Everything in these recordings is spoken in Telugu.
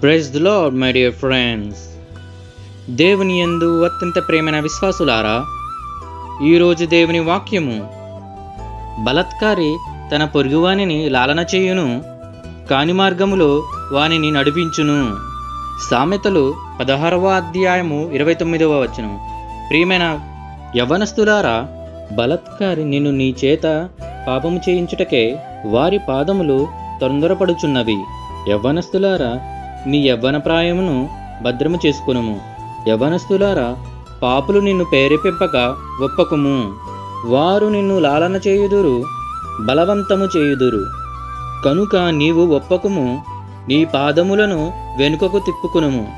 Praise the lord my dear friends దేవుని యందు అత్యంత ప్రేమైన విశ్వాసులారా ఈరోజు దేవుని వాక్యము బలత్కారి తన పొరుగువానిని లాలన చేయును కాని మార్గములో వానిని నడిపించును. సామెతలు పదహారవ అధ్యాయము ఇరవై తొమ్మిదవ వచనం ప్రియమైన యవనస్తులారా బలత్కారి నిన్ను నీ చేత పాపము చేయించుటకే వారి పాదములు తొందరపడుచున్నవి. యవ్వనస్తులారా నీ యవ్వన ప్రాయమును భద్రము చేసుకునుము. యవ్వనస్తులారా పాపులు నిన్ను ప్రేరేపింపక ఒప్పకుము. వారు నిన్ను లాలన చేయుదురు బలవంతము చేయుదురు. కనుక నీవు ఒప్పకుము నీ పాదములను వెనుకకు తిప్పుకునుము.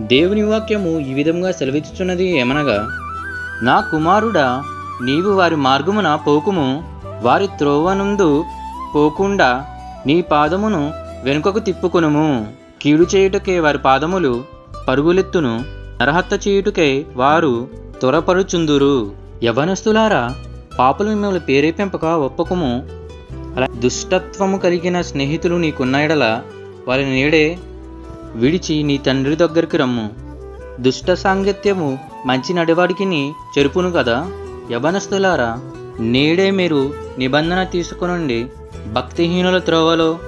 దేవుని వాక్యము ఈ విధంగా సెలవిచ్చుచున్నది ఏమనగా నా కుమారుడా నీవు వారి మార్గమున పోకుము వారి త్రోవనందు పోకుండా నీ పాదమును వెనుకకు తిప్పుకునుము. కీడు చేయుటకే వారి పాదములు పరుగులెత్తును నరహత్త చేయుటకే వారు త్వరపరుచుందురు. యవనస్తులారా పాపలు మిమ్మల్ని ప్రేరేపింపక ఒప్పకము. అలా దుష్టత్వము కలిగిన స్నేహితులు నీకున్నాయడల వారి వారిని నేడే విడిచి నీ తండ్రి దగ్గరికి రమ్ము. దుష్ట సాంగత్యము మంచి నడివాడికి చెరుపును కదా యవనస్తులారా నేడే మీరు నిబంధన తీసుకునండి భక్తిహీనుల త్రోవలో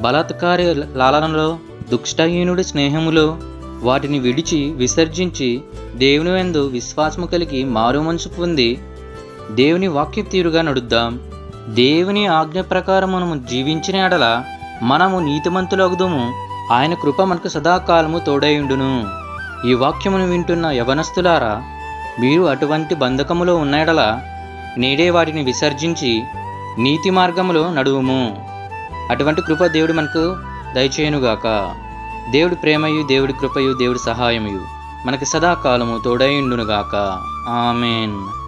బలాత్కార లాలనలో దుష్టహీనుడి స్నేహములో వాటిని విడిచి విసర్జించి దేవుని ఎందు విశ్వాసము కలిగి మారు మనసు పొంది దేవుని వాక్య తీరుగా నడుద్దాం. దేవుని ఆజ్ఞ ప్రకారం మనము జీవించిన ఎడల మనము నీతిమంతులగుదము. ఆయన కృప మనకు సదాకాలము తోడైయుండును. ఈ వాక్యమును వింటున్న యవనస్తులారా మీరు అటువంటి బంధకములో ఉన్నయడల నేడే వాటిని విసర్జించి నీతి మార్గములో నడువుము. అటువంటి కృప దేవుడు మనకు దయచేయునుగాక. దేవుడి ప్రేమయు దేవుడి కృపయు దేవుడి సహాయమయు మనకి సదాకాలము తోడైండునుగాక ఆమెన్.